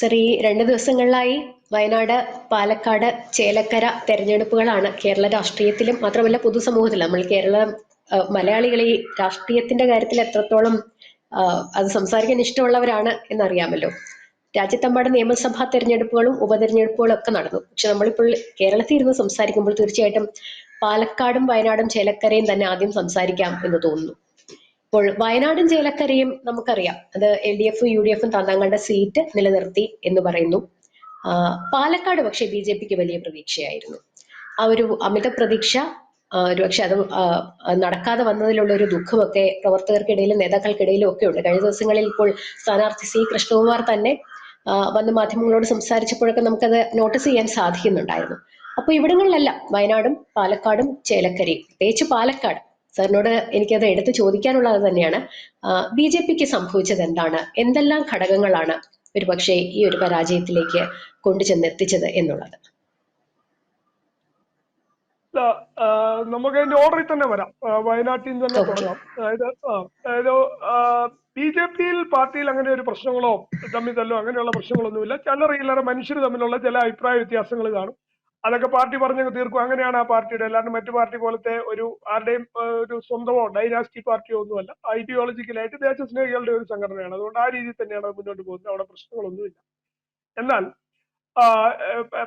Sir ഈ രണ്ട് ദിവസങ്ങളിലായി വയനാട് പാലക്കാട് ചേലക്കര തെരഞ്ഞെടുപ്പുകളാണ് കേരള രാഷ്ട്രീയത്തിലും മാത്രമല്ല പൊതുസമൂഹത്തിലും. നമ്മൾ കേരള മലയാളികൾ ഈ രാഷ്ട്രീയത്തിന്റെ കാര്യത്തിൽ എത്രത്തോളം അത് സംസാരിക്കാൻ ഇഷ്ടമുള്ളവരാണ് എന്നറിയാമല്ലോ. രാജ്യത്തെമ്പാട് നിയമസഭാ തെരഞ്ഞെടുപ്പുകളും ഉപതെരഞ്ഞെടുപ്പുകളും ഒക്കെ നടന്നു. പക്ഷെ നമ്മളിപ്പോൾ കേരളത്തിൽ ഇരുന്ന് സംസാരിക്കുമ്പോൾ തീർച്ചയായിട്ടും പാലക്കാടും വയനാടും ചേലക്കരയും തന്നെ ആദ്യം സംസാരിക്കാം എന്ന് തോന്നുന്നു. ഇപ്പോൾ വയനാടും ചേലക്കരയും നമുക്കറിയാം. അത് എൽ ഡി എഫും യു ഡി എഫും തന്നങ്ങളുടെ സീറ്റ് നിലനിർത്തി എന്ന് പറയുന്നു. പാലക്കാട് പക്ഷെ ബി ജെ പിക്ക് വലിയ പ്രതീക്ഷയായിരുന്നു. ആ ഒരു അമിത പ്രതീക്ഷ ഒരു പക്ഷെ അത് നടക്കാതെ വന്നതിലുള്ള ഒരു ദുഃഖമൊക്കെ പ്രവർത്തകർക്കിടയിലും നേതാക്കൾക്കിടയിലും ഒക്കെ ഉണ്ട്. കഴിഞ്ഞ ദിവസങ്ങളിൽ ഇപ്പോൾ സ്ഥാനാർത്ഥി സി കൃഷ്ണകുമാർ തന്നെ വന്ന് മാധ്യമങ്ങളോട് സംസാരിച്ചപ്പോഴൊക്കെ നമുക്കത് നോട്ടീസ് ചെയ്യാൻ സാധിക്കുന്നുണ്ടായിരുന്നു. അപ്പൊ ഇവിടങ്ങളിലെല്ലാം വയനാടും പാലക്കാടും ചേലക്കരയും പ്രത്യേകിച്ച് പാലക്കാട് സാറിനോട് എനിക്കത് എടുത്തു ചോദിക്കാനുള്ളത് തന്നെയാണ്. ബി ജെ പിക്ക് സംഭവിച്ചത് എന്താണ്? എന്തെല്ലാം ഘടകങ്ങളാണ് ഒരുപക്ഷെ ഈ ഒരു പരാജയത്തിലേക്ക് കൊണ്ടുചെന്നെത്തിച്ചത് എന്നുള്ളത്? നമുക്ക് അതിന്റെ ഓർഡറിൽ തന്നെ വരാം. വയനാട്ടിൽ നിന്ന് തന്നെ തുടങ്ങാം. അതായത് അതായത് ബി ജെ പിയിൽ പാർട്ടിയിൽ അങ്ങനെ ഒരു പ്രശ്നങ്ങളോ തമ്മിൽ തല്ലോ അങ്ങനെയുള്ള പ്രശ്നങ്ങളൊന്നുമില്ല. ചിലർ ചിലർ മനുഷ്യർ തമ്മിലുള്ള ചില അഭിപ്രായ വ്യത്യാസങ്ങൾ കാണും. അതൊക്കെ പാർട്ടി പറഞ്ഞങ്ങ് തീർക്കും. അങ്ങനെയാണ് ആ പാർട്ടിയുടെ അല്ലാണ്ട് മറ്റു പാർട്ടി പോലത്തെ ഒരു ആരുടെയും ഒരു സ്വന്തമോ ഡൈനാസ്റ്റി പാർട്ടിയോ ഒന്നുമല്ല. ഐഡിയോളജിക്കലായിട്ട് ദേശസ്നേഹികളുടെ ഒരു സംഘടനയാണ്. അതുകൊണ്ട് ആ രീതിയിൽ തന്നെയാണ് അത് മുന്നോട്ട് പോകുന്നത്. അവിടെ പ്രശ്നങ്ങളൊന്നുമില്ല. എന്നാൽ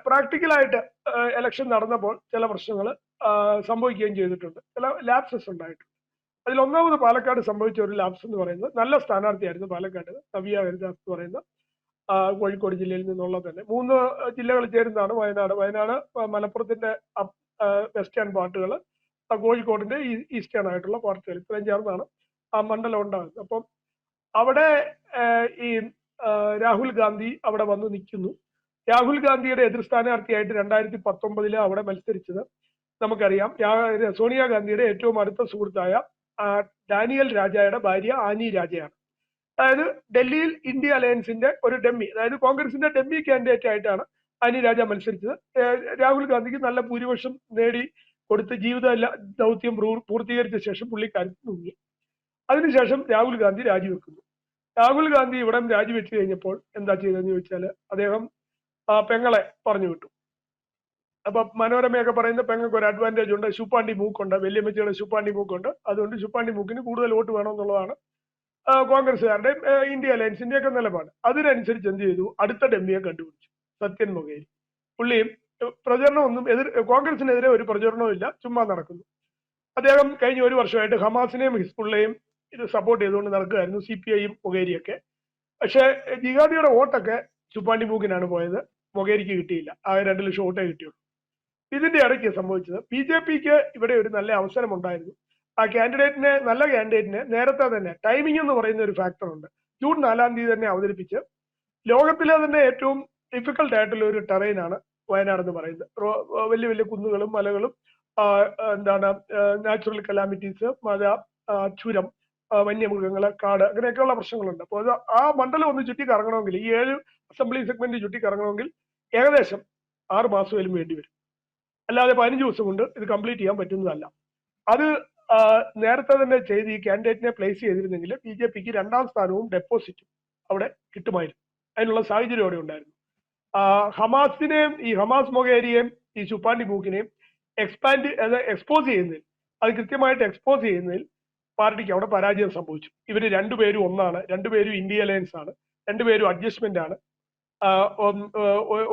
പ്രാക്ടിക്കലായിട്ട് ഇലക്ഷൻ നടന്നപ്പോൾ ചില പ്രശ്നങ്ങൾ സംഭവിക്കുകയും ചെയ്തിട്ടുണ്ട്. ചില ലാപ്സസ് ഉണ്ടായിട്ടുണ്ട്. അതിൽ ഒന്നാമത് പാലക്കാട് സംഭവിച്ച ഒരു ലാപ്സ് എന്ന് പറയുന്നത് നല്ല സ്ഥാനാർത്ഥിയായിരുന്നു പാലക്കാട് നവ്യ ഹരിദാസ് എന്ന് പറയുന്ന കോഴിക്കോട് ജില്ലയിൽ നിന്നുള്ള തന്നെ. മൂന്ന് ജില്ലകൾ ചേരുന്നതാണ് വയനാട്. വയനാട് മലപ്പുറത്തിന്റെ വെസ്റ്റേൺ പാർട്ടുകൾ കോഴിക്കോടിന്റെ ഈസ്റ്റേൺ ആയിട്ടുള്ള പാർട്ടുകൾ. ഇത്രയും ചേർന്നാണ് ആ മണ്ഡലം ഉണ്ടാകുന്നത്. അപ്പം അവിടെ ഈ രാഹുൽ ഗാന്ധി അവിടെ വന്ന് നിൽക്കുന്നു. രാഹുൽ ഗാന്ധിയുടെ എതിർ സ്ഥാനാർത്ഥിയായിട്ട് രണ്ടായിരത്തി പത്തൊമ്പതിൽ അവിടെ മത്സരിച്ചത് നമുക്കറിയാം. സോണിയാഗാന്ധിയുടെ ഏറ്റവും അടുത്ത സുഹൃത്തായ ഡാനിയൽ രാജയുടെ ഭാര്യ ആനി രാജയാണ്. അതായത് ഡൽഹിയിൽ ഇന്ത്യ അലയൻസിന്റെ ഒരു ഡെമ്മി അതായത് കോൺഗ്രസിന്റെ ഡെമ്മി കാൻഡിഡേറ്റ് ആയിട്ടാണ് അനിൽ രാജ മത്സരിച്ചത്. രാഹുൽ ഗാന്ധിക്ക് നല്ല ഭൂരിപക്ഷം നേടി കൊടുത്ത് ജീവിത ദൗത്യം പൂർ- പൂർത്തീകരിച്ച ശേഷം പുള്ളിക്കാരൻ മുങ്ങി. അതിനുശേഷം രാഹുൽ ഗാന്ധി രാജിവെക്കുന്നു. രാഹുൽ ഗാന്ധി ഇവിടെ രാജിവെച്ച് കഴിഞ്ഞപ്പോൾ എന്താ ചെയ്തതെന്ന് ചോദിച്ചാൽ അദ്ദേഹം ആ പെങ്ങളെ പറഞ്ഞു വിട്ടു. അപ്പൊ മനോരമയൊക്കെ പറയുന്ന പെങ്ങൾക്ക് ഒരു അഡ്വാന്റേജ് ഉണ്ട്. ശുപ്പാണ്ടി മൂക്കുണ്ട് വല്യമ്മച്ചിയുടെ ശുപ്പാണ്ടി മൂക്കുണ്ട്. അതുകൊണ്ട് ശുപ്പാണ്ടി മൂക്കിന് കൂടുതൽ വോട്ട് വേണമെന്നുള്ളതാണ് കോൺഗ്രസ്സുകാരുടെയും ഇന്ത്യ അലയൻസിന്റെ ഒക്കെ നിലപാട്. അതിനനുസരിച്ച് എന്ത് ചെയ്തു? അടുത്ത ഡെമ്മിയെ കണ്ടുപിടിച്ചു സത്യൻ മൊകേരി പുള്ളിയും പ്രചരണമൊന്നും എതിർ കോൺഗ്രസിനെതിരെ ഒരു പ്രചരണവും ഇല്ല ചുമ്മാ നടക്കുന്നു. അദ്ദേഹം കഴിഞ്ഞ ഒരു വർഷമായിട്ട് ഹമാസിനെയും ഹിസ്ബുള്ളയും ഇത് സപ്പോർട്ട് ചെയ്തുകൊണ്ട് നടക്കുകയായിരുന്നു സി പി ഐയും മൊകേരിയൊക്കെ പക്ഷേ ജിഹാദിയുടെ വോട്ടൊക്കെ ചുപ്പാണ്ടി മൂക്കിനാണ് പോയത് മൊകേരിക്ക് കിട്ടിയില്ല. ആ രണ്ട് ലക്ഷം വോട്ടേ കിട്ടിയുള്ളൂ. ഇതിന്റെ ഇടയ്ക്ക് സംഭവിച്ചത് ബി ജെ പിക്ക് ഇവിടെ ഒരു നല്ല അവസരം ഉണ്ടായിരുന്നു ആ കാൻഡിഡേറ്റിനെ നല്ല കാൻഡിഡേറ്റിനെ നേരത്തെ തന്നെ ടൈമിംഗ് എന്ന് പറയുന്ന ഒരു ഫാക്ടർ ഉണ്ട്. ജൂൺ നാലാം തീയതി തന്നെ അവതരിപ്പിച്ച് ലോകത്തിലെ തന്നെ ഏറ്റവും ഡിഫിക്കൽട്ട് ആയിട്ടുള്ള ഒരു ടെറൈൻ ആണ് വയനാട് എന്ന് പറയുന്നത്. വലിയ വലിയ കുന്നുകളും മലകളും എന്താണ് നാച്ചുറൽ കലാമിറ്റീസ് മഴ ചുരം വന്യമൃഗങ്ങൾ കാട് അങ്ങനെയൊക്കെയുള്ള പ്രശ്നങ്ങളുണ്ട്. അപ്പോൾ ആ മണ്ഡലം ഒന്ന് ചുറ്റി കറങ്ങണമെങ്കിൽ ഈ ഏഴ് അസംബ്ലി സെഗ്മെന്റ് ചുറ്റി കറങ്ങണമെങ്കിൽ ഏകദേശം ആറ് മാസമേലും വേണ്ടി വരും. അല്ലാതെ പതിനഞ്ച് ദിവസം കൊണ്ട് ഇത് കംപ്ലീറ്റ് ചെയ്യാൻ പറ്റുന്നതല്ല. അത് നേരത്തെ തന്നെ ചെയ്ത് ഈ കാൻഡിഡേറ്റിനെ പ്ലേസ് ചെയ്തിരുന്നെങ്കിൽ ബി ജെ പിക്ക് രണ്ടാം സ്ഥാനവും ഡെപ്പോസിറ്റും അവിടെ കിട്ടുമായിരുന്നു. അതിനുള്ള സാഹചര്യം അവിടെ ഉണ്ടായിരുന്നു. ഹമാസിനെയും ഈ ഹമാസ് മൊഗേരിയെയും ഈ ചുപ്പാണ്ടി മൂക്കിനെയും എക്സ്പാൻഡ് എക്സ്പോസ് ചെയ്യുന്നതിൽ അത് കൃത്യമായിട്ട് എക്സ്പോസ് ചെയ്യുന്നതിൽ പാർട്ടിക്ക് അവിടെ പരാജയം സംഭവിച്ചു. ഇവർ രണ്ടുപേരും ഒന്നാണ്. രണ്ടുപേരും ഇന്ത്യ അലയൻസ് ആണ്. രണ്ടുപേരും അഡ്ജസ്റ്റ്മെന്റ് ആണ്.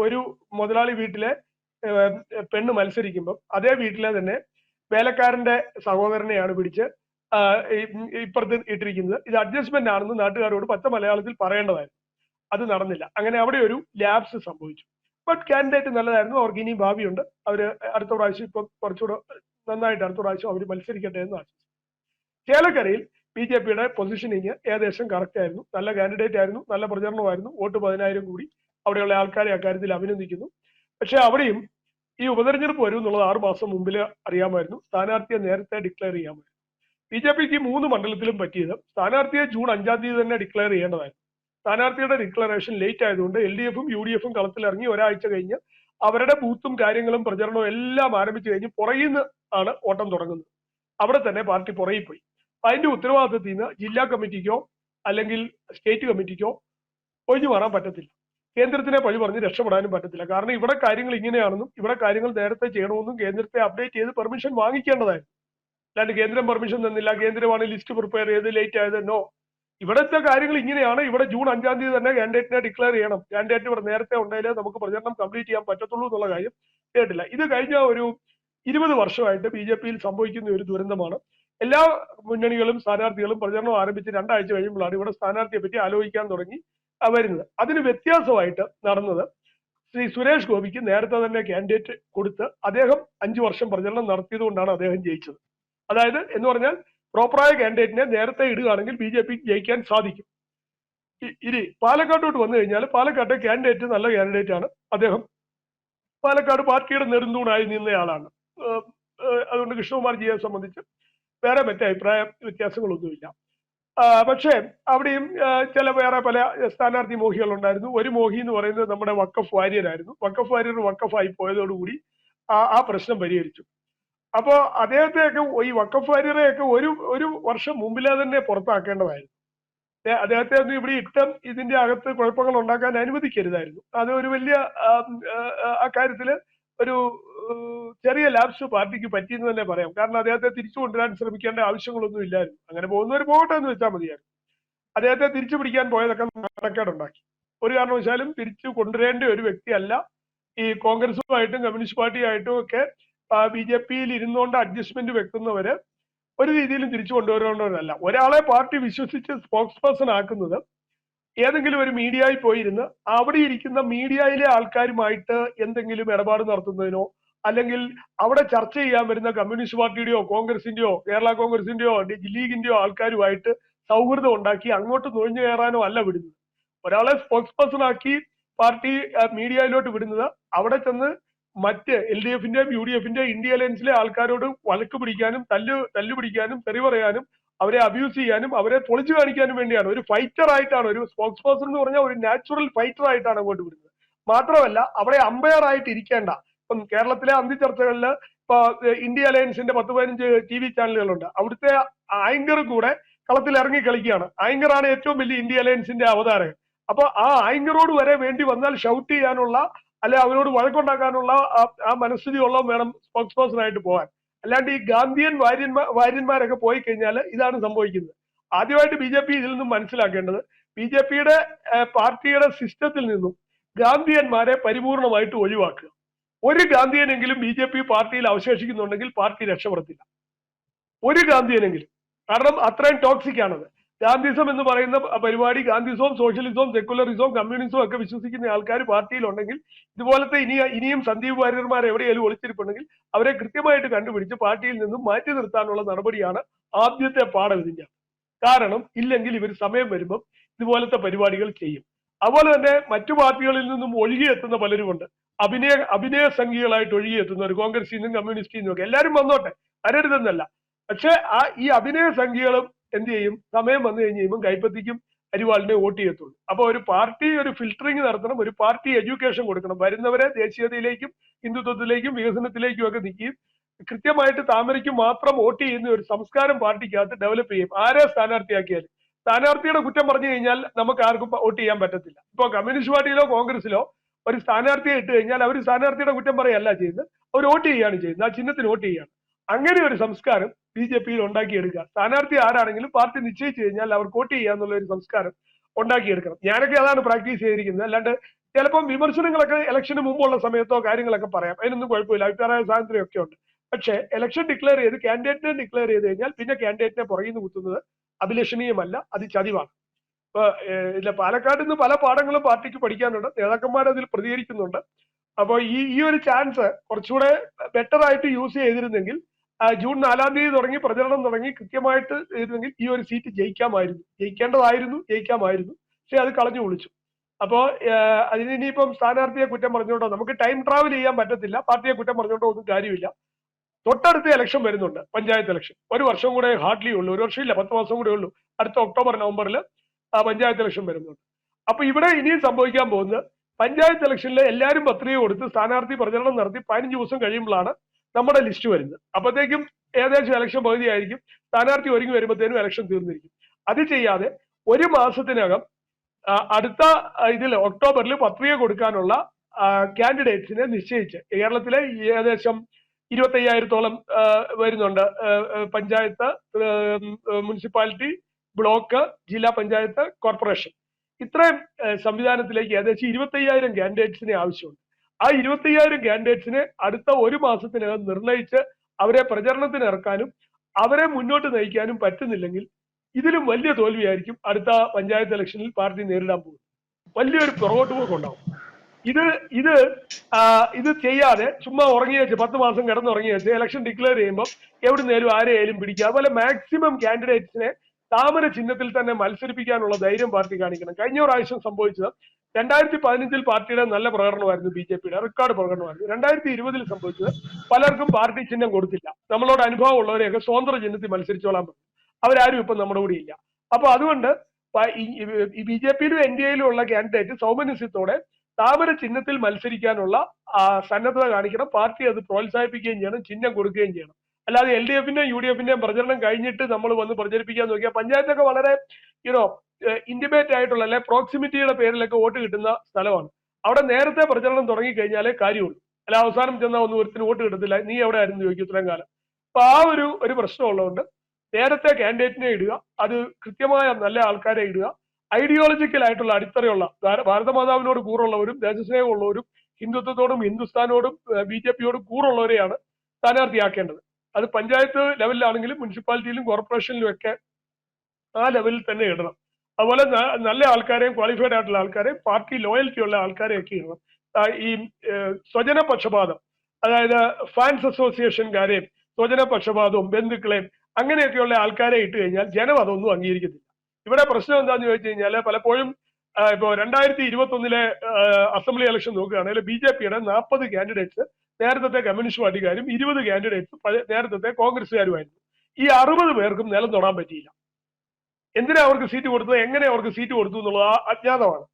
ഒരു മുതലാളി വീട്ടിലെ പെണ്ണ് മത്സരിക്കുമ്പോൾ അതേ വീട്ടിലെ തന്നെ വേലക്കാരന്റെ സഹോദരനെയാണ് പിടിച്ച് ഇപ്പുറത്ത് ഇട്ടിരിക്കുന്നത്. ഇത് അഡ്ജസ്റ്റ്മെന്റ് ആണെന്ന് നാട്ടുകാരോട് പച്ച മലയാളത്തിൽ പറയേണ്ടതായിരുന്നു. അത് നടന്നില്ല. അങ്ങനെ അവിടെ ഒരു ലാബ്സ് സംഭവിച്ചു. ബട്ട് കാൻഡിഡേറ്റ് നല്ലതായിരുന്നു. അവർക്ക് ഇനിയും ഭാവിയുണ്ട്. അവർ അടുത്ത പ്രാവശ്യം ഇപ്പം കുറച്ചുകൂടെ നന്നായിട്ട് അടുത്ത പ്രാവശ്യം അവർ മത്സരിക്കട്ടെ എന്ന് ആശിച്ചു ചേലക്കരയിൽ ബി ജെ പിയുടെ പൊസിഷനിങ് ഏകദേശം കറക്റ്റ് ആയിരുന്നു. നല്ല കാൻഡിഡേറ്റ് ആയിരുന്നു. നല്ല പ്രചരണമായിരുന്നു. വോട്ട് പതിനായിരം കൂടി അവിടെയുള്ള ആൾക്കാരെ അക്കാര്യത്തിൽ അഭിനന്ദിക്കുന്നു. പക്ഷെ അവിടെയും ഈ ഉപതെരഞ്ഞെടുപ്പ് വരും എന്നുള്ളത് ആറു മാസം മുമ്പിൽ അറിയാമായിരുന്നു. സ്ഥാനാർത്ഥിയെ നേരത്തെ ഡിക്ലെയർ ചെയ്യാമായിരുന്നു. ബി ജെ പിക്ക് മൂന്ന് മണ്ഡലത്തിലും പറ്റിയത് സ്ഥാനാർത്ഥിയെ ജൂൺ അഞ്ചാം തീയതി തന്നെ ഡിക്ലെയർ ചെയ്യേണ്ടതായിരുന്നു. സ്ഥാനാർത്ഥിയുടെ ഡിക്ലറേഷൻ ലേറ്റ് ആയതുകൊണ്ട് എൽ ഡി എഫും യു ഡി എഫും കളത്തിലിറങ്ങി ഒരാഴ്ച കഴിഞ്ഞ് അവരുടെ ബൂത്തും കാര്യങ്ങളും പ്രചരണവും എല്ലാം ആരംഭിച്ചു കഴിഞ്ഞ് പുറയുന്ന ആണ് ഓട്ടം തുടങ്ങുന്നത്. അവിടെ തന്നെ പാർട്ടി പുറകിൽ പോയി. അതിന്റെ ഉത്തരവാദിത്തത്തിൽ നിന്ന് ജില്ലാ കമ്മിറ്റിക്കോ അല്ലെങ്കിൽ സ്റ്റേറ്റ് കമ്മിറ്റിക്കോ ഒഴിഞ്ഞു മാറാൻ പറ്റത്തില്ല. കേന്ദ്രത്തിനെ പഴി പറഞ്ഞ് രക്ഷപ്പെടാനും പറ്റത്തില്ല. കാരണം ഇവിടെ കാര്യങ്ങൾ ഇങ്ങനെയാണെന്നും ഇവിടെ കാര്യങ്ങൾ നേരത്തെ ചെയ്യണമെന്നും കേന്ദ്രത്തെ അപ്ഡേറ്റ് ചെയ്ത് പെർമിഷൻ വാങ്ങിക്കേണ്ടതായിരുന്നു. അല്ലാണ്ട് കേന്ദ്രം പെർമിഷൻ തന്നില്ല കേന്ദ്രമാണ് ലിസ്റ്റ് പ്രിപ്പയർ ചെയ്ത് ലേറ്റ് ആയത്. നോ ഇവിടുത്തെ കാര്യങ്ങൾ ഇങ്ങനെയാണ്. ഇവിടെ ജൂൺ അഞ്ചാം തീയതി തന്നെ കാൻഡിഡേറ്റിനെ ഡിക്ലെയർ ചെയ്യണം. കാൻഡിഡേറ്റ് ഇവിടെ നേരത്തെ ഉണ്ടെങ്കിലേ നമുക്ക് പ്രചരണം കംപ്ലീറ്റ് ചെയ്യാൻ പറ്റത്തുള്ളൂ എന്നുള്ള കാര്യം കേട്ടില്ല. ഇത് കഴിഞ്ഞ ഒരു ഇരുപത് വർഷമായിട്ട് ബി ജെ പിയിൽ സംഭവിക്കുന്ന ഒരു ദുരന്തമാണ്. എല്ലാ മുന്നണികളും സ്ഥാനാർത്ഥികളും പ്രചരണം ആരംഭിച്ച് രണ്ടാഴ്ച കഴിയുമ്പോഴാണ് ഇവിടെ സ്ഥാനാർത്ഥിയെ പറ്റി ആലോചിക്കാൻ തുടങ്ങി. വരുന്നത്. അതിന് വ്യത്യാസമായിട്ട് നടന്നത് ശ്രീ സുരേഷ് ഗോപിക്ക് നേരത്തെ തന്നെ കാൻഡിഡേറ്റ് കൊടുത്ത് അദ്ദേഹം അഞ്ചു വർഷം പ്രചരണം നടത്തിയതുകൊണ്ടാണ് അദ്ദേഹം ജയിച്ചത്. അതായത് എന്ന് പറഞ്ഞാൽ പ്രോപ്പറായ കാൻഡിഡേറ്റിനെ നേരത്തെ ഇടുകയാണെങ്കിൽ ബി ജെ പി ജയിക്കാൻ സാധിക്കും. ഇനി പാലക്കാട്ടോട്ട് വന്നു കഴിഞ്ഞാൽ പാലക്കാട്ടെ കാൻഡിഡേറ്റ് നല്ല കാൻഡിഡേറ്റ് ആണ്. അദ്ദേഹം പാലക്കാട് പാർട്ടിയുടെ നെടുന്തൂണായി നിന്നയാളാണ് അതുകൊണ്ട് കൃഷ്ണകുമാർ ജിയെ സംബന്ധിച്ച് വേറെ മറ്റേ അഭിപ്രായ വ്യത്യാസങ്ങളൊന്നുമില്ല. പക്ഷേ അവിടെയും ചില വേറെ പല സ്ഥാനാർത്ഥി മോഹികൾ ഉണ്ടായിരുന്നു ഒരു മോഹി എന്ന് പറയുന്നത് നമ്മുടെ വക്കഫ് വാര്യരായിരുന്നു. വക്കഫ് വാര്യർ വക്കഫായി പോയതോടുകൂടി ആ ആ പ്രശ്നം പരിഹരിച്ചു. അപ്പോ അദ്ദേഹത്തെയൊക്കെ ഈ വക്കഫ് വാര്യരെയൊക്കെ ഒരു ഒരു വർഷം മുമ്പിലേ തന്നെ പുറത്താക്കേണ്ടതായിരുന്നു. അദ്ദേഹത്തെ ഒന്നും ഇവിടെ ഇട്ടം ഇതിന്റെ അകത്ത് കുഴപ്പങ്ങൾ ഉണ്ടാക്കാൻ അനുവദിക്കരുതായിരുന്നു. അത് ഒരു വലിയ ആ, ഒരു ചെറിയ ലാപ്സ് പാർട്ടിക്ക് പറ്റിയെന്ന് തന്നെ പറയാം. കാരണം അദ്ദേഹത്തെ തിരിച്ചു കൊണ്ടുവരാൻ ശ്രമിക്കേണ്ട ആവശ്യങ്ങളൊന്നും ഇല്ലായിരുന്നു. അങ്ങനെ പോകുന്നവർ പോകട്ടെ എന്ന് വെച്ചാൽ മതിയായിരുന്നു. അദ്ദേഹത്തെ തിരിച്ചു പിടിക്കാൻ പോയതൊക്കെ നടക്കേടുണ്ടാക്കി ഒരു കാരണവശാലും തിരിച്ചു കൊണ്ടുവരേണ്ട ഒരു വ്യക്തിയല്ല ഈ കോൺഗ്രസുമായിട്ടും കമ്മ്യൂണിസ്റ്റ് പാർട്ടിയായിട്ടും ഒക്കെ ബി ജെ പിയിൽ ഇരുന്നുകൊണ്ട് അഡ്ജസ്റ്റ്മെന്റ് വെക്കുന്നവര് ഒരു രീതിയിലും തിരിച്ചു കൊണ്ടുവരേണ്ടവരല്ല. ഒരാളെ പാർട്ടി വിശ്വസിച്ച് സ്പോക്സ് പേഴ്സൺ ആക്കുന്നത് ഏതെങ്കിലും ഒരു മീഡിയയിൽ പോയിരുന്ന് അവിടെ ഇരിക്കുന്ന മീഡിയയിലെ ആൾക്കാരുമായിട്ട് എന്തെങ്കിലും ഇടപാട് നടത്തുന്നതിനോ അല്ലെങ്കിൽ അവിടെ ചർച്ച ചെയ്യാൻ വരുന്ന കമ്മ്യൂണിസ്റ്റ് പാർട്ടിയുടെയോ കോൺഗ്രസിന്റെയോ കേരള കോൺഗ്രസിന്റെയോ ലീഗിന്റെയോ ആൾക്കാരുമായിട്ട് സൗഹൃദം ഉണ്ടാക്കി അങ്ങോട്ട് നുഴഞ്ഞു കയറാനോ അല്ല വിടുന്നത്. ഒരാളെ സ്പോക്സ് പേഴ്സൺ ആക്കി പാർട്ടി മീഡിയയിലോട്ട് വിടുന്നത് അവിടെ ചെന്ന് മറ്റ് എൽ ഡി എഫിന്റെയും യു ഡി എഫിന്റെയും ഇന്ത്യ അലയൻസിലെ ആൾക്കാരോട് വഴക്ക് പിടിക്കാനും തല്ല് തല്ലു പിടിക്കാനും തെറി പറയാനും അവരെ അബ്യൂസ് ചെയ്യാനും അവരെ പൊളിച്ചു കാണിക്കാനും വേണ്ടിയാണ്. ഒരു ഫൈറ്റർ ആയിട്ടാണ് ഒരു സ്പോക്സ് പേഴ്സൺ എന്ന് പറഞ്ഞാൽ ഒരു നാച്ചുറൽ ഫൈറ്റർ ആയിട്ടാണ് അങ്ങോട്ട് വിടുന്നത് മാത്രമല്ല അവിടെ അമ്പയർ ആയിട്ട് ഇരിക്കേണ്ട. ഇപ്പം കേരളത്തിലെ അന്തി ചർച്ചകളിൽ ഇപ്പൊ ഇന്ത്യ അലയൻസിന്റെ പത്ത് പതിനഞ്ച് ടി വി ചാനലുകളുണ്ട് അവിടുത്തെ ആങ്കർ കൂടെ കളത്തിൽ ഇറങ്ങി കളിക്കുകയാണ്. ആങ്കറാണ് ഏറ്റവും വലിയ ഇന്ത്യ അലയൻസിന്റെ അവതാരകൻ. അപ്പൊ ആ ആങ്കറോട് വരെ വേണ്ടി വന്നാൽ ഷൗട്ട് ചെയ്യാനുള്ള അല്ലെ അവരോട് വഴക്കുണ്ടാക്കാനുള്ള ആ- മനസ്ഥിതി ഉള്ളവൻ വേണം സ്പോക്സ് പേഴ്സൺ ആയിട്ട് പോകാൻ. അല്ലാണ്ട് ഈ ഗാന്ധിയൻ വാര്യന്മാർ വാര്യന്മാരൊക്കെ പോയി കഴിഞ്ഞാൽ ഇതാണ് സംഭവിക്കുന്നത്. ആദ്യമായിട്ട് ബി ജെ പി ഇതിൽ നിന്നും മനസ്സിലാക്കേണ്ടത് ബി ജെ പിയുടെ പാർട്ടിയുടെ സിസ്റ്റത്തിൽ നിന്നും ഗാന്ധിയന്മാരെ പരിപൂർണമായിട്ട് ഒഴിവാക്കുക. ഒരു ഗാന്ധിയനെങ്കിലും ബി ജെ പി പാർട്ടിയിൽ അവശേഷിക്കുന്നുണ്ടെങ്കിൽ പാർട്ടി രക്ഷപ്പെടത്തില്ല. ഒരു ഗാന്ധിയനെങ്കിലും. കാരണം അത്രയും ടോക്സിക് ആണത്. ഗാന്ധിസം എന്ന് പറയുന്ന പരിപാടി ഗാന്ധിസവും സോഷ്യലിസവും സെക്കുലറിസവും കമ്മ്യൂണിസവും ഒക്കെ വിശ്വസിക്കുന്ന ആൾക്കാർ പാർട്ടിയിലുണ്ടെങ്കിൽ ഇതുപോലത്തെ ഇനി ഇനിയും സന്ദീപ് വാര്യർമാർ എവിടെയെങ്കിലും ഒളിച്ചിരിപ്പുണ്ടെങ്കിൽ അവരെ കൃത്യമായിട്ട് കണ്ടുപിടിച്ച് പാർട്ടിയിൽ നിന്നും മാറ്റി നിർത്താനുള്ള നടപടിയാണ് ആദ്യത്തെ പാഠം ഇതിന്റെ കാരണം ഇല്ലെങ്കിൽ ഇവർ സമയം വരുമ്പം ഇതുപോലത്തെ പരിപാടികൾ ചെയ്യും. അതുപോലെ തന്നെ മറ്റു പാർട്ടികളിൽ നിന്നും ഒഴുകിയെത്തുന്ന പലരുമുണ്ട് അഭിനയ അഭിനയ സംഖ്യകളായിട്ട് ഒഴുകിയെത്തുന്നവർ കോൺഗ്രസിൽ നിന്നും കമ്മ്യൂണിസ്റ്റിൽ നിന്നും ഒക്കെ. എല്ലാവരും വന്നോട്ടെ വരരുതെന്നല്ല പക്ഷെ ആ ഈ അഭിനയ സംഖ്യകളും എന്ത് ചെയ്യും? സമയം വന്നു കഴിഞ്ഞ് കഴിയുമ്പോൾ കൈപ്പത്തിക്കും അരിവാളിനെ വോട്ട് ചെയ്യത്തുള്ളൂ. അപ്പൊ ഒരു പാർട്ടി ഒരു ഫിൽറ്ററിങ് നടത്തണം ഒരു പാർട്ടി എഡ്യൂക്കേഷൻ കൊടുക്കണം. വരുന്നവരെ ദേശീയതയിലേക്കും ഹിന്ദുത്വത്തിലേക്കും വികസനത്തിലേക്കും ഒക്കെ നിൽക്കുകയും കൃത്യമായിട്ട് താമരയ്ക്ക് മാത്രം വോട്ട് ചെയ്യുന്ന ഒരു സംസ്കാരം പാർട്ടിക്കകത്ത് ഡെവലപ്പ് ചെയ്യും. ആരെ സ്ഥാനാർത്ഥിയാക്കിയാലും. സ്ഥാനാർത്ഥിയുടെ കുറ്റം പറഞ്ഞു കഴിഞ്ഞാൽ നമുക്ക് ആർക്കും വോട്ട് ചെയ്യാൻ പറ്റത്തില്ല. ഇപ്പൊ കമ്മ്യൂണിസ്റ്റ് പാർട്ടിയിലോ കോൺഗ്രസിലോ ഒരു സ്ഥാനാർത്ഥിയെ ഇട്ട് കഴിഞ്ഞാൽ അവർ സ്ഥാനാർത്ഥിയുടെ കുറ്റം പറയല്ല ചെയ്യുന്നത്. അവർ വോട്ട് ചെയ്യുകയാണ് ചെയ്യുന്നത്. ആ ചിഹ്നത്തിന് വോട്ട് ചെയ്യുകയാണ്. അങ്ങനെ ഒരു സംസ്കാരം ബി ജെ പിയിൽ ഉണ്ടാക്കിയെടുക്കുക. സ്ഥാനാർത്ഥി ആരാണെങ്കിലും പാർട്ടി നിശ്ചയിച്ചു കഴിഞ്ഞാൽ അവർ വോട്ട് ചെയ്യുക എന്നുള്ള ഒരു സംസ്കാരം ഉണ്ടാക്കിയെടുക്കണം. ഞാനൊക്കെ അതാണ് പ്രാക്ടീസ് ചെയ്തിരിക്കുന്നത്. അല്ലാണ്ട് ചിലപ്പം വിമർശനങ്ങളൊക്കെ ഇലക്ഷന് മുമ്പുള്ള സമയത്തോ കാര്യങ്ങളൊക്കെ പറയാം. അതിനൊന്നും കുഴപ്പമില്ല. അഭിപ്രായ സ്വാതന്ത്ര്യം ഒക്കെ ഉണ്ട്. പക്ഷേ ഇലക്ഷൻ ഡിക്ലെയർ ചെയ്ത് കാൻഡിഡേറ്റിനെ ഡിക്ലെയർ ചെയ്ത് കഴിഞ്ഞാൽ പിന്നെ കാൻഡിഡേറ്റിനെ പുറകിൽ നിന്ന് കുത്തുന്നത് അഭിലഷണീയമല്ല അത് ചതിവാണ്. ഇപ്പൊ ഇല്ല പാലക്കാട് നിന്ന് പല പാഠങ്ങളും പാർട്ടിക്ക് പഠിക്കാനുണ്ട്. നേതാക്കന്മാർ അതിൽ പ്രതികരിക്കുന്നുണ്ട്. അപ്പോൾ ഈ ഈ ഒരു ചാൻസ് കുറച്ചുകൂടെ ബെറ്റർ ആയിട്ട് യൂസ് ചെയ്തിരുന്നെങ്കിൽ ജൂൺ നാലാം തീയതി തുടങ്ങി പ്രചരണം തുടങ്ങി കൃത്യമായിട്ട് ഇരുന്നെങ്കിൽ ഈ ഒരു സീറ്റ് ജയിക്കാമായിരുന്നു. ജയിക്കേണ്ടതായിരുന്നു ജയിക്കാമായിരുന്നു. പക്ഷെ അത് കളഞ്ഞു വിളിച്ചു അപ്പോൾ അതിന് ഇനിയിപ്പം സ്ഥാനാർത്ഥിയെ കുറ്റം പറഞ്ഞുകൊണ്ടോ? നമുക്ക് ടൈം ട്രാവൽ ചെയ്യാൻ പറ്റത്തില്ല. പാർട്ടിയെ കുറ്റം പറഞ്ഞുകൊണ്ടോ ഒന്നും കാര്യമില്ല. തൊട്ടടുത്ത ഇലക്ഷൻ വരുന്നുണ്ട് പഞ്ചായത്ത് ഇലക്ഷൻ. ഒരു വർഷം കൂടെ ഹാർഡ്ലി ഉള്ളൂ. ഒരു വർഷം ഇല്ല പത്ത് മാസം കൂടെ ഉള്ളൂ. അടുത്ത ഒക്ടോബർ നവംബറിൽ പഞ്ചായത്ത് ഇലക്ഷൻ വരുന്നുണ്ട്. അപ്പൊ ഇവിടെ ഇനിയും സംഭവിക്കാൻ പോകുന്നത് പഞ്ചായത്ത് ഇലക്ഷനിൽ എല്ലാവരും പത്രിക കൊടുത്ത് സ്ഥാനാർത്ഥി പ്രചരണം നടത്തി പതിനഞ്ച് ദിവസം കഴിയുമ്പോഴാണ് നമ്മുടെ ലിസ്റ്റ് വരുന്നത്. അപ്പോഴത്തേക്കും ഏകദേശം ഇലക്ഷൻ പകുതിയായിരിക്കും സ്ഥാനാർത്ഥി ഒരുങ്ങി വരുമ്പോഴത്തേനും ഇലക്ഷൻ തീർന്നിരിക്കും. അത് ചെയ്യാതെ ഒരു മാസത്തിനകം അടുത്ത ഇതിൽ ഒക്ടോബറിൽ പത്രിക കൊടുക്കാനുള്ള കാൻഡിഡേറ്റ്സിനെ നിശ്ചയിച്ച് കേരളത്തിലെ ഏകദേശം ഇരുപത്തി അയ്യായിരത്തോളം വരുന്നുണ്ട്. പഞ്ചായത്ത് മുനിസിപ്പാലിറ്റി ബ്ലോക്ക് ജില്ലാ പഞ്ചായത്ത് കോർപ്പറേഷൻ. ഇത്രയും സംവിധാനത്തിലേക്ക് ഏകദേശം ഇരുപത്തയ്യായിരം കാൻഡിഡേറ്റ്സിനെ ആവശ്യമുണ്ട്. ആ ഇരുപത്തയ്യായിരം കാൻഡിഡേറ്റ്സിനെ അടുത്ത ഒരു മാസത്തിനകം നിർണയിച്ച് അവരെ പ്രചരണത്തിന് ഇറക്കാനും അവരെ മുന്നോട്ട് നയിക്കാനും പറ്റുന്നില്ലെങ്കിൽ ഇതിലും വലിയ തോൽവിയായിരിക്കും അടുത്ത പഞ്ചായത്ത് ഇലക്ഷനിൽ പാർട്ടി നേരിടാൻ പോകുന്നത്. വലിയൊരു പുറകോട്ട് പോക്ക് ഉണ്ടാവും ഇത് ഇത് ഇത് ചെയ്യാതെ ചുമ്മാ ഉറങ്ങി പത്ത് മാസം കിടന്നുറങ്ങി വെച്ച് ഇലക്ഷൻ ഡിക്ലെയർ ചെയ്യുമ്പോൾ എവിടെ എവിടുന്നേലും ആരെയായാലും പിടിക്കുക. അതുപോലെ മാക്സിമം കാൻഡിഡേറ്റ്സിനെ താമര ചിഹ്നത്തിൽ തന്നെ മത്സരിപ്പിക്കാനുള്ള ധൈര്യം പാർട്ടി കാണിക്കണം. കഴിഞ്ഞ പ്രാവശ്യം സംഭവിച്ചത് രണ്ടായിരത്തി പതിനഞ്ചിൽ പാർട്ടിയുടെ നല്ല പ്രകടനമായിരുന്നു ബി ജെ പിയുടെ റെക്കോർഡ് പ്രകടനമായിരുന്നു. രണ്ടായിരത്തി ഇരുപതിൽ സംഭവിച്ചത് പലർക്കും പാർട്ടി ചിഹ്നം കൊടുത്തില്ല. നമ്മളോട് അനുഭവം ഉള്ളവരെയൊക്കെ സ്വതന്ത്ര ചിഹ്നത്തിൽ മത്സരിച്ചോളാൻ പറഞ്ഞു. അവരാരും ഇപ്പൊ നമ്മുടെ കൂടെ ഇല്ല. അപ്പൊ അതുകൊണ്ട് ബി ജെ പിയിലും എൻ ഡി എയിലും ഉള്ള കാൻഡിഡേറ്റ് സൗമനസ്യത്തോടെ താമര ചിഹ്നത്തിൽ മത്സരിക്കാനുള്ള സന്നദ്ധത കാണിക്കണം. പാർട്ടി അത് പ്രോത്സാഹിപ്പിക്കുകയും ചെയ്യണം ചിഹ്നം കൊടുക്കുകയും ചെയ്യണം. അല്ലാതെ എൽ ഡി എഫിന്റെയും യു ഡി എഫിന്റെയും പ്രചരണം കഴിഞ്ഞിട്ട് നമ്മൾ വന്ന് പ്രചരിപ്പിക്കാൻ നോക്കിയാൽ പഞ്ചായത്തൊക്കെ വളരെ യുനോ ഇന്റിമേറ്റ് ആയിട്ടുള്ള അല്ലെ പ്രോക്സിമിറ്റിയുടെ പേരിലൊക്കെ വോട്ട് കിട്ടുന്ന സ്ഥലമാണ്. അവിടെ നേരത്തെ പ്രചരണം തുടങ്ങി കഴിഞ്ഞാലേ കാര്യമുള്ളൂ. അല്ല അവസാനം ചെന്നാൽ ഒന്നും ഒരുത്തിന് വോട്ട് കിട്ടത്തില്ല. നീ എവിടെ ആയിരുന്നു ചോദിക്കും ഇത്രയും കാലം. അപ്പൊ ആ ഒരു ഒരു പ്രശ്നം പ്രശ്നമുള്ളതുകൊണ്ട് നേരത്തെ കാൻഡിഡേറ്റിനെ ഇടുക അത് കൃത്യമായ നല്ല ആൾക്കാരെ ഇടുക ഐഡിയോളജിക്കൽ ആയിട്ടുള്ള അടിത്തറയുള്ള ഭാര- ഭാരതമാതാവിനോട് കൂറുള്ളവരും ദേശസ്നേഹമുള്ളവരും ഹിന്ദുത്വത്തോടും ഹിന്ദുസ്ഥാനോടും ബി ജെ പിയോടും കൂറുള്ളവരെയാണ് സ്ഥാനാർത്ഥിയാക്കേണ്ടത്. അത് പഞ്ചായത്ത് ലെവലിലാണെങ്കിലും മുനിസിപ്പാലിറ്റിയിലും കോർപ്പറേഷനിലും ഒക്കെ ആ ലെവലിൽ തന്നെ ഇടണം. അതുപോലെ നല്ല ആൾക്കാരെയും ക്വാളിഫൈഡ് ആയിട്ടുള്ള ആൾക്കാരെയും പാർട്ടി ലോയൽറ്റി ഉള്ള ആൾക്കാരെയൊക്കെ ഇടണം. ഈ സ്വജന പക്ഷപാതം അതായത് ഫാൻസ് അസോസിയേഷൻകാരെയും സ്വജന പക്ഷപാതവും ബന്ധുക്കളെയും അങ്ങനെയൊക്കെയുള്ള ആൾക്കാരെ ഇട്ട് കഴിഞ്ഞാൽ ജനം അതൊന്നും അംഗീകരിക്കത്തില്ല. ഇവിടെ പ്രശ്നം എന്താന്ന് ചോദിച്ചു കഴിഞ്ഞാൽ പലപ്പോഴും ആ, ഇപ്പോ രണ്ടായിരത്തി ഇരുപത്തി ഒന്നിലെ അസംബ്ലി ഇലക്ഷൻ നോക്കുകയാണെങ്കിൽ ബി ജെ പിയുടെ നാൽപ്പത് കാൻഡിഡേറ്റ്സ് നേരത്തെ കമ്മ്യൂണിസ്റ്റ് പാർട്ടിക്കാരും ഇരുപത് കാൻഡിഡേറ്റ്സ് നേരത്തെ കോൺഗ്രസ്സുകാരുമായിരുന്നു. ഈ അറുപത് പേർക്കും നിലം തൊടാൻ പറ്റിയില്ല. എന്തിനാ അവർക്ക് സീറ്റ് കൊടുത്തത്? എങ്ങനെ അവർക്ക് സീറ്റ് കൊടുത്തു എന്നുള്ളത് അജ്ഞാതമാണ്.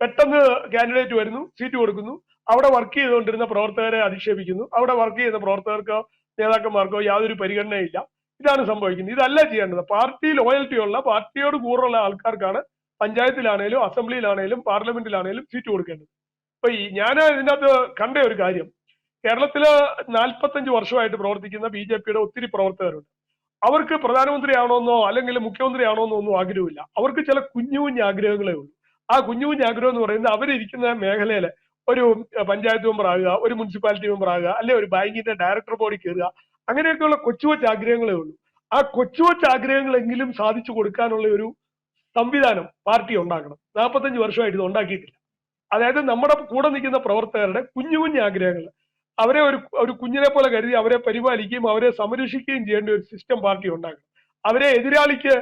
പെട്ടെന്ന് കാൻഡിഡേറ്റ് വരുന്നു സീറ്റ് കൊടുക്കുന്നു. അവിടെ വർക്ക് ചെയ്തുകൊണ്ടിരുന്ന പ്രവർത്തകരെ അധിക്ഷേപിക്കുന്നു. അവിടെ വർക്ക് ചെയ്യുന്ന പ്രവർത്തകർക്കോ നേതാക്കന്മാർക്കോ യാതൊരു പരിഗണനയില്ല ഇതാണ് സംഭവിക്കുന്നത്. ഇതല്ല ചെയ്യേണ്ടത്. പാർട്ടി ലോയൽറ്റി ഉള്ള പാർട്ടിയോട് കൂറുള്ള ആൾക്കാർക്കാണ് പഞ്ചായത്തിലാണേലും അസംബ്ലിയിലാണേലും പാർലമെന്റിലാണേലും സീറ്റ് കൊടുക്കേണ്ടത്. അപ്പൊ ഈ ഞാൻ ഇതിനകത്ത് കണ്ട ഒരു കാര്യം. കേരളത്തിൽ നാൽപ്പത്തഞ്ച് വർഷമായിട്ട് പ്രവർത്തിക്കുന്ന ബി ജെ പിയുടെ ഒത്തിരി പ്രവർത്തകരുണ്ട്. അവർക്ക് പ്രധാനമന്ത്രി ആണോന്നോ അല്ലെങ്കിൽ മുഖ്യമന്ത്രി ആണോന്നോ ഒന്നും ആഗ്രഹമില്ല. അവർക്ക് ചില കുഞ്ഞു കുഞ്ഞു ആഗ്രഹങ്ങളേ ഉള്ളൂ. ആ കുഞ്ഞു കുഞ്ഞു ആഗ്രഹം എന്ന് പറയുന്നത് അവരിരിക്കുന്ന മേഖലയിൽ ഒരു പഞ്ചായത്ത് മെമ്പർ ആകുക ഒരു മുനിസിപ്പാലിറ്റി മെമ്പർ ആകുക അല്ലെ ഒരു ബാങ്കിന്റെ ഡയറക്ടർ ബോർഡിൽ കയറുക അങ്ങനെയൊക്കെയുള്ള കൊച്ചു കൊച്ചു ആഗ്രഹങ്ങളേ ഉള്ളൂ. ആ കൊച്ചു കൊച്ചു ആഗ്രഹങ്ങളെങ്കിലും സാധിച്ചു കൊടുക്കാനുള്ള ഒരു സംവിധാനം പാർട്ടി ഉണ്ടാക്കണം. നാൽപ്പത്തഞ്ച് വർഷമായിട്ട് ഇത് ഉണ്ടാക്കിയിട്ടില്ല. അതായത് നമ്മുടെ കൂടെ നിൽക്കുന്ന പ്രവർത്തകരുടെ കുഞ്ഞു കുഞ്ഞു ആഗ്രഹങ്ങൾ. അവരെ ഒരു ഒരു കുഞ്ഞിനെ പോലെ കരുതി അവരെ പരിപാലിക്കുകയും അവരെ സംരക്ഷിക്കുകയും ചെയ്യേണ്ട ഒരു സിസ്റ്റം പാർട്ടി ഉണ്ടാക്കണം. അവരെ എതിരാളിക്ക്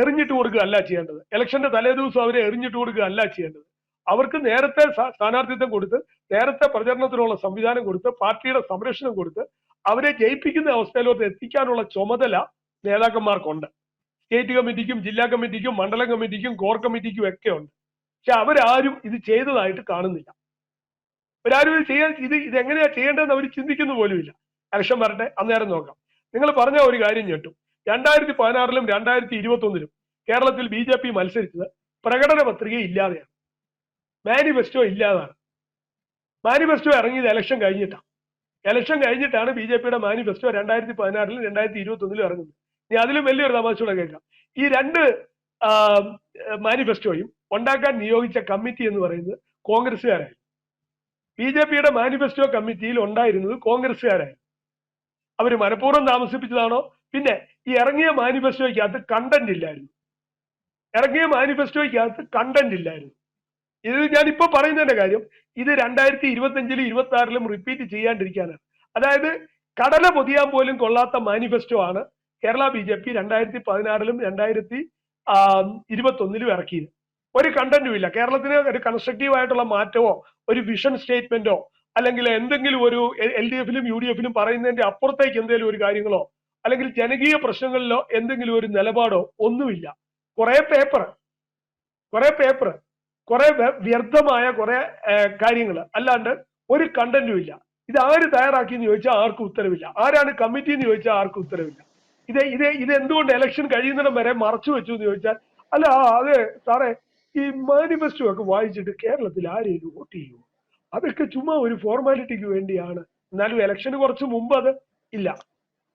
എറിഞ്ഞിട്ട് കൊടുക്കുക അല്ല ചെയ്യേണ്ടത്. ഇലക്ഷന്റെ തലേദിവസം അവരെ എറിഞ്ഞിട്ട് കൊടുക്കുക അല്ല ചെയ്യേണ്ടത്. അവർക്ക് നേരത്തെ സ്ഥാനാർത്ഥിത്വം കൊടുത്ത് നേരത്തെ പ്രചരണത്തിനുള്ള സംവിധാനം കൊടുത്ത് പാർട്ടിയുടെ സംരക്ഷണം കൊടുത്ത് അവരെ ജയിപ്പിക്കുന്ന അവസ്ഥയിലോട്ട് എത്തിക്കാനുള്ള ചുമതല നേതാക്കന്മാർക്കുണ്ട്. സ്റ്റേറ്റ് കമ്മിറ്റിക്കും ജില്ലാ കമ്മിറ്റിക്കും മണ്ഡലം കമ്മിറ്റിക്കും കോർ കമ്മിറ്റിക്കും ഒക്കെ ഉണ്ട്. പക്ഷെ അവരാരും ഇത് ചെയ്തതായിട്ട് കാണുന്നില്ല. അവരാരും ഇത് ചെയ്യാൻ ഇത് ഇത് എങ്ങനെയാ ചെയ്യേണ്ടതെന്ന് അവർ ചിന്തിക്കുന്ന പോലുമില്ല. ഇലക്ഷൻ വരട്ടെ അന്നേരം നോക്കാം. നിങ്ങൾ പറഞ്ഞ ഒരു കാര്യം ഞെട്ടും. രണ്ടായിരത്തി പതിനാറിലും രണ്ടായിരത്തി ഇരുപത്തി ഒന്നിലും കേരളത്തിൽ ബി ജെ പി മത്സരിച്ചത് പ്രകടന പത്രിക ഇല്ലാതെയാണ്. മാനിഫെസ്റ്റോ ഇല്ലാതാണ്. മാനിഫെസ്റ്റോ ഇറങ്ങിയത് ഇലക്ഷൻ കഴിഞ്ഞിട്ടാണ്. ഇലക്ഷൻ കഴിഞ്ഞിട്ടാണ് ബി ജെ പിയുടെ മാനിഫെസ്റ്റോ രണ്ടായിരത്തി പതിനാറിലും രണ്ടായിരത്തി ഇരുപത്തി ഒന്നിലും ഇറങ്ങുന്നത്. ഇനി അതിലും വലിയൊരു തമാശ കൂടെ കേൾക്കാം. ഈ രണ്ട് മാനിഫെസ്റ്റോയും ഉണ്ടാക്കാൻ നിയോഗിച്ച കമ്മിറ്റി എന്ന് പറയുന്നത് കോൺഗ്രസ്സുകാരായിരുന്നു. ബി ജെ പിയുടെ മാനിഫെസ്റ്റോ കമ്മിറ്റിയിൽ ഉണ്ടായിരുന്നത് കോൺഗ്രസ്സുകാരായിരുന്നു. അവർ മനഃപൂർവം താമസിപ്പിച്ചതാണോ? പിന്നെ ഈ ഇറങ്ങിയ മാനിഫെസ്റ്റോയ്ക്കകത്ത് കണ്ടന്റ് ഇല്ലായിരുന്നു. ഇറങ്ങിയ മാനിഫെസ്റ്റോയ്ക്കകത്ത് കണ്ടന്റ് ഇല്ലായിരുന്നു. ഇത് ഞാൻ പറയുന്നതിന്റെ കാര്യം ഇത് രണ്ടായിരത്തി ഇരുപത്തി അഞ്ചിലും ഇരുപത്തി ആറിലും റിപ്പീറ്റ് ചെയ്യാണ്ടിരിക്കാനാണ്. അതായത് കടല പൊതിയാൻ പോലും കൊള്ളാത്ത മാനിഫെസ്റ്റോ ആണ് കേരള ബി ജെ പി രണ്ടായിരത്തി പതിനാറിലും രണ്ടായിരത്തി ഇരുപത്തി ഒന്നിലും ഇറക്കിയത് ഒരു കണ്ടന്റും ഇല്ല. കേരളത്തിന് ഒരു കൺസ്ട്രക്റ്റീവ് ആയിട്ടുള്ള മാറ്റമോ ഒരു വിഷൻ സ്റ്റേറ്റ്മെന്റോ അല്ലെങ്കിൽ എന്തെങ്കിലും ഒരു എൽ ഡി എഫിലും യു ഡി എഫിലും പറയുന്നതിന്റെ അപ്പുറത്തേക്ക് എന്തെങ്കിലും ഒരു കാര്യങ്ങളോ അല്ലെങ്കിൽ ജനകീയ പ്രശ്നങ്ങളിലോ എന്തെങ്കിലും ഒരു നിലപാടോ ഒന്നുമില്ല. കുറെ പേപ്പർ കുറെ പേപ്പർ കുറെ വ്യ- വ്യർത്ഥമായ കുറെ കാര്യങ്ങൾ അല്ലാണ്ട് ഒരു കണ്ടന്റും ഇല്ല. ഇത് ആര് തയ്യാറാക്കി എന്ന് ചോദിച്ചാൽ ആർക്കും ഉത്തരവില്ല. ആരാണ് കമ്മിറ്റി എന്ന് ചോദിച്ചാൽ ആർക്കും ഉത്തരവില്ല. ഇത് ഇത് ഇത് എന്തുകൊണ്ട് ഇലക്ഷൻ കഴിയുന്നിടം വരെ മറച്ചു വെച്ചു എന്ന് ചോദിച്ചാൽ അല്ല അതെ സാറേ ഈ മാനിഫെസ്റ്റോ ഒക്കെ വായിച്ചിട്ട് കേരളത്തിൽ ആരെയും വോട്ട് ചെയ്യൂ അതൊക്കെ ചുമ്മാ ഒരു ഫോർമാലിറ്റിക്ക് വേണ്ടിയാണ്. എന്നാലും ഇലക്ഷന് കുറച്ച് മുമ്പ് അത് ഇല്ല.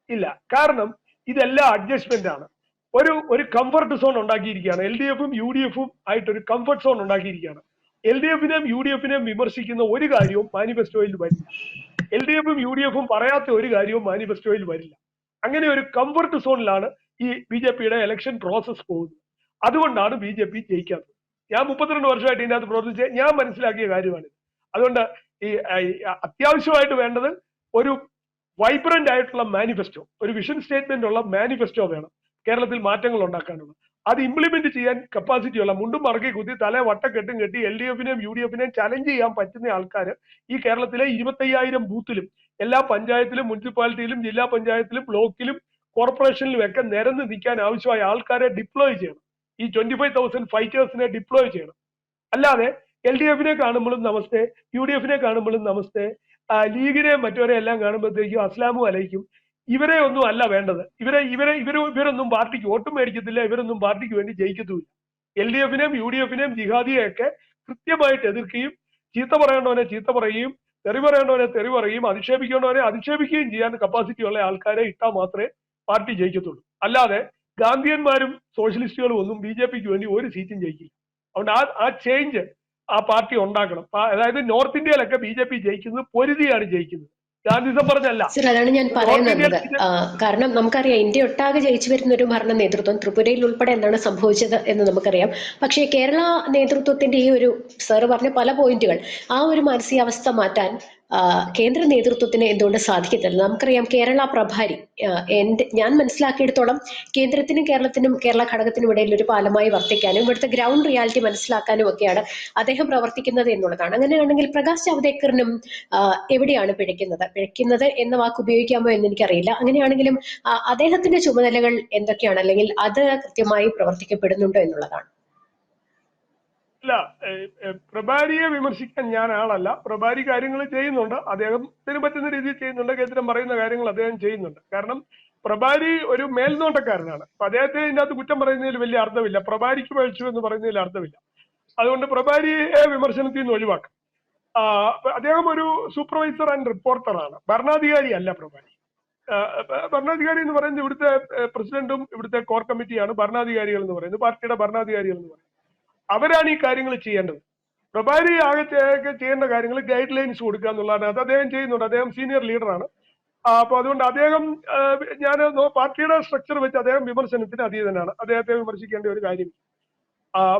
ഇല്ല. കാരണം ഇതെല്ലാം അഡ്ജസ്റ്റ്മെന്റ് ആണ്. ഒരു ഒരു കംഫർട്ട് സോൺ ഉണ്ടാക്കിയിരിക്കുകയാണ്. എൽ ഡി എഫും യു ഡി എഫും ആയിട്ട് ഒരു കംഫർട്ട് സോൺ ഉണ്ടാക്കിയിരിക്കുകയാണ്. എൽ ഡി എഫിനെയും യു ഡി എഫിനെയും വിമർശിക്കുന്ന ഒരു കാര്യവും മാനിഫെസ്റ്റോയിൽ വരില്ല. എൽ ഡി എഫും യു ഡി എഫും പറയാത്ത ഒരു കാര്യവും മാനിഫെസ്റ്റോയിൽ വരില്ല. അങ്ങനെ ഒരു കംഫർട്ട് സോണിലാണ് ഈ ബി ജെ പിയുടെ ഇലക്ഷൻ പ്രോസസ് പോകുന്നത്. അതുകൊണ്ടാണ് ബി ജെ പി ജയിക്കാത്തത്. ഞാൻ മുപ്പത്തിരണ്ട് വർഷമായിട്ട് ഇതിനകത്ത് പ്രവർത്തിച്ച് ഞാൻ മനസ്സിലാക്കിയ കാര്യമാണ് അതുകൊണ്ട് ഈ അത്യാവശ്യമായിട്ട് വേണ്ടത് ഒരു വൈബ്രന്റ് ആയിട്ടുള്ള മാനിഫെസ്റ്റോ ഒരു വിഷൻ സ്റ്റേറ്റ്മെന്റ് ഉള്ള മാനിഫെസ്റ്റോ വേണം. കേരളത്തിൽ മാറ്റങ്ങൾ ഉണ്ടാക്കാനുള്ള. അത് ഇംപ്ലിമെന്റ് ചെയ്യാൻ കപ്പാസിറ്റി ഉള്ള മുണ്ടും മറക്കി കുത്തി തല വട്ടക്കെട്ടും കെട്ടി എൽ ഡി എഫിനെയും യു ഡി എഫിനെയും ചലഞ്ച് ചെയ്യാൻ പറ്റുന്ന ആൾക്കാർ ഈ കേരളത്തിലെ ഇരുപത്തയ്യായിരം ബൂത്തിലും എല്ലാ പഞ്ചായത്തിലും മുനിസിപ്പാലിറ്റിയിലും ജില്ലാ പഞ്ചായത്തിലും ബ്ലോക്കിലും കോർപ്പറേഷനിലും ഒക്കെ നിരന്ന് നിൽക്കാൻ ആവശ്യമായ ആൾക്കാരെ ഡിപ്ലോയ് ചെയ്യണം. ഈ ട്വന്റി ഫൈവ് തൗസൻഡ് ഫൈറ്റേഴ്സിനെ ഡിപ്ലോയ് ചെയ്യണം. അല്ലാതെ എൽ ഡി എഫിനെ കാണുമ്പോഴും നമസ്തേ യു ഡി എഫിനെ കാണുമ്പോഴും നമസ്തേ ലീഗിനെ മറ്റവരെ എല്ലാം കാണുമ്പോഴത്തേക്കും അസ്ലാമും അലയിക്കും ഇവരെ ഒന്നും അല്ല വേണ്ടത്. ഇവരെ ഇവരെ ഇവർ ഇവരൊന്നും പാർട്ടിക്ക് വോട്ടും മേടിക്കത്തില്ല ഇവരൊന്നും പാർട്ടിക്ക് വേണ്ടി ജയിക്കത്തുമില്ല. എൽ ഡി എഫിനെയും യു ഡി എഫിനെയും ജിഹാദിയെയൊക്കെ കൃത്യമായിട്ട് എതിർക്കുകയും ചീത്ത പറയേണ്ടവനെ ചീത്ത പറയുകയും തെറി പറയേണ്ടവനെ തെറി പറയുകയും അധിക്ഷേപിക്കേണ്ടവനെ അധിക്ഷേപിക്കുകയും ചെയ്യാൻ കപ്പാസിറ്റി ഉള്ള ആൾക്കാരെ ഇട്ടാൽ മാത്രമേ പാർട്ടി ജയിക്കത്തുള്ളൂ. അല്ലാതെ ഗാന്ധിയന്മാരും സോഷ്യലിസ്റ്റുകളും ഒന്നും ബി ജെ പിക്ക് വേണ്ടി ഒരു സീറ്റും ജയിക്കില്ല. അതുകൊണ്ട് ആ ആ ചേഞ്ച് ആ പാർട്ടി ഉണ്ടാക്കണം. അതായത് നോർത്ത് ഇന്ത്യയിലൊക്കെ ബി ജെ പി ജയിക്കുന്നത് പൊരുതിയാണ് ജയിക്കുന്നത്. ഗാന്ധിസം പറഞ്ഞല്ല. സർ അതാണ് ഞാൻ പറയുന്നത്. കാരണം നമുക്കറിയാം ഇന്ത്യ ഒട്ടാകെ ജയിച്ചു വരുന്ന ഒരു ഭരണ നേതൃത്വം ത്രിപുരയിൽ ഉൾപ്പെടെ എന്താണ് സംഭവിച്ചത് എന്ന് നമുക്കറിയാം. പക്ഷേ കേരള നേതൃത്വത്തിന്റെ ഈ ഒരു സാറ് പറഞ്ഞ പല പോയിന്റുകൾ ആ ഒരു മാനസികാവസ്ഥ മാറ്റാൻ കേന്ദ്ര നേതൃത്വത്തിന് എന്തുകൊണ്ട് സാധിക്കത്തില്ല? നമുക്കറിയാം കേരള പ്രഭാരി എന്റെ ഞാൻ മനസ്സിലാക്കിയെടുത്തോളം കേന്ദ്രത്തിനും കേരളത്തിനും കേരള ഘടകത്തിനും ഇടയിൽ ഒരു പാലമായി വർത്തിക്കാനും ഇവിടുത്തെ ഗ്രൗണ്ട് റിയാലിറ്റി മനസ്സിലാക്കാനും ഒക്കെയാണ് അദ്ദേഹം പ്രവർത്തിക്കുന്നത് എന്നുള്ളതാണ്. അങ്ങനെയാണെങ്കിൽ പ്രകാശ് ജാവ്ദേക്കറിനും എവിടെയാണ് പിഴയ്ക്കുന്നത്? പിഴയ്ക്കുന്നത് എന്ന വാക്ക് ഉപയോഗിക്കാമോ എന്ന് എനിക്കറിയില്ല. അങ്ങനെയാണെങ്കിലും അദ്ദേഹത്തിന്റെ ചുമതലകൾ എന്തൊക്കെയാണ്? അല്ലെങ്കിൽ അത് കൃത്യമായി പ്രവർത്തിക്കപ്പെടുന്നുണ്ടോ എന്നുള്ളതാണ്. ഏഹ്, പ്രഭാരിയെ വിമർശിക്കാൻ ഞാൻ ആളല്ല. പ്രഭാരി കാര്യങ്ങൾ ചെയ്യുന്നുണ്ട്. അദ്ദേഹത്തിന് പറ്റുന്ന രീതിയിൽ ചെയ്യുന്നുണ്ട്. കേന്ദ്രം പറയുന്ന കാര്യങ്ങൾ അദ്ദേഹം ചെയ്യുന്നുണ്ട്. കാരണം പ്രഭാരി ഒരു മേൽനോട്ടക്കാരനാണ്. അപ്പൊ അദ്ദേഹത്തെ ഇതിന്റെ അകത്ത് കുറ്റം പറയുന്നതിൽ വലിയ അർത്ഥമില്ല. പ്രഭാരിക്ക് പഴിച്ചു എന്ന് പറയുന്നതിൽ അർത്ഥമില്ല. അതുകൊണ്ട് പ്രഭാരിയെ വിമർശനത്തിൽ നിന്ന് ഒഴിവാക്കാം. അദ്ദേഹം ഒരു സൂപ്പർവൈസർ ആൻഡ് റിപ്പോർട്ടറാണ് ഭരണാധികാരി അല്ല പ്രഭാരി. ഭരണാധികാരി എന്ന് പറയുന്നത് ഇവിടുത്തെ പ്രസിഡന്റും ഇവിടുത്തെ കോർ കമ്മിറ്റിയാണ് ഭരണാധികാരികൾ എന്ന് പറയുന്നത്. പാർട്ടിയുടെ ഭരണാധികാരികൾ എന്ന് പറയുന്നത്. അവരാണ് ഈ കാര്യങ്ങൾ ചെയ്യേണ്ടത്. പ്രഭാരി ആകെ ചെയ്യേണ്ട കാര്യങ്ങൾ ഗൈഡ് ലൈൻസ് കൊടുക്കുക എന്നുള്ളതാണ്. അത് അദ്ദേഹം ചെയ്യുന്നുണ്ട്. അദ്ദേഹം സീനിയർ ലീഡറാണ് അപ്പൊ അതുകൊണ്ട് അദ്ദേഹം ഞാൻ പാർട്ടിയുടെ സ്ട്രക്ചർ വെച്ച് അദ്ദേഹം വിമർശനത്തിന് അതീതനാണ്. അദ്ദേഹത്തെ വിമർശിക്കേണ്ട ഒരു കാര്യം